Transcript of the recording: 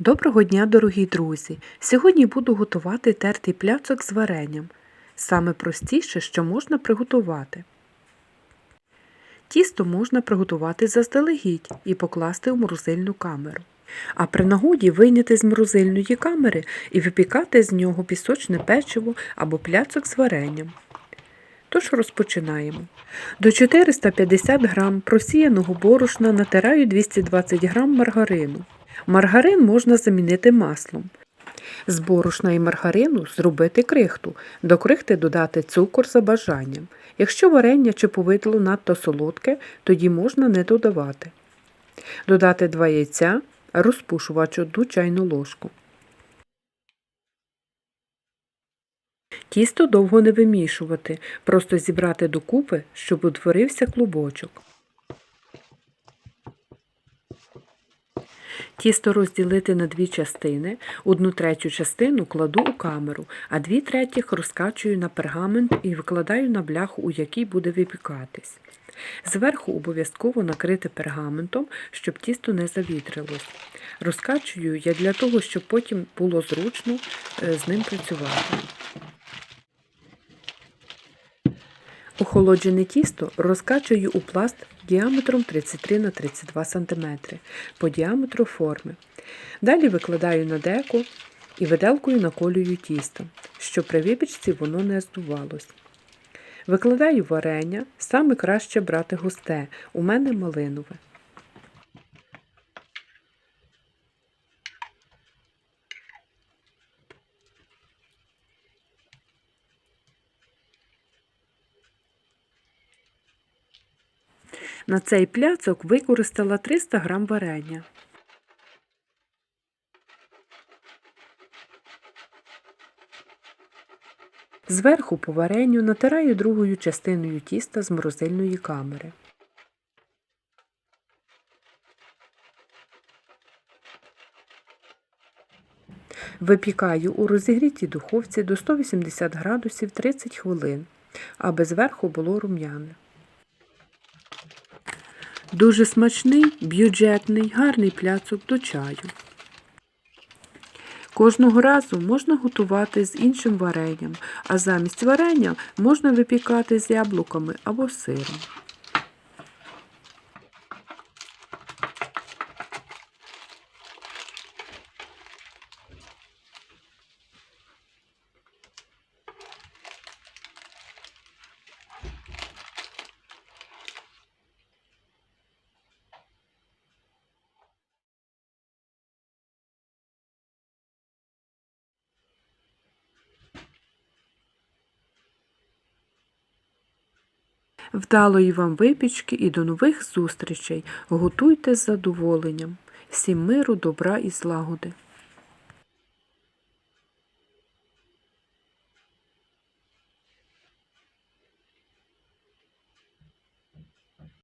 Доброго дня, дорогі друзі! Сьогодні буду готувати тертий пляцок з варенням. Саме простіше, що можна приготувати. Тісто можна приготувати заздалегідь і покласти у морозильну камеру. А при нагоді вийняти з морозильної камери і випікати з нього пісочне печиво або пляцок з варенням. Тож розпочинаємо. До 450 г просіяного борошна натираю 220 г маргарину. Маргарин можна замінити маслом. З борошна і маргарину зробити крихту. До крихти додати цукор за бажанням. Якщо варення чи повидло надто солодке, тоді можна не додавати. Додати 2 яйця, розпушувач 1 чайну ложку. Тісто довго не вимішувати, просто зібрати докупи, щоб утворився клубочок. Тісто розділити на дві частини. Одну третю частину кладу у камеру, а дві третіх розкачую на пергамент і викладаю на бляху, у якій буде випікатись. Зверху обов'язково накрити пергаментом, щоб тісто не завітрилось. Розкачую я для того, щоб потім було зручно е, з ним працювати. Охолоджене тісто розкачую у пласт діаметром 33 на 32 см по діаметру форми. Далі викладаю на деку і виделкою наколюю тісто, щоб при випічці воно не здувалось. Викладаю варення, саме краще брати густе, у мене малинове. На цей пляцок використала 300 г варення. Зверху по варенню натираю другою частиною тіста з морозильної камери. Випікаю у розігрітій духовці до 180 градусів 30 хвилин, аби зверху було рум'яне. Дуже смачний, бюджетний, гарний пляцок до чаю. Кожного разу можна готувати з іншим варенням, а замість варення можна випікати з яблуками або сиром. Вдалої вам випічки і до нових зустрічей. Готуйте з задоволенням. Всім миру, добра і злагоди.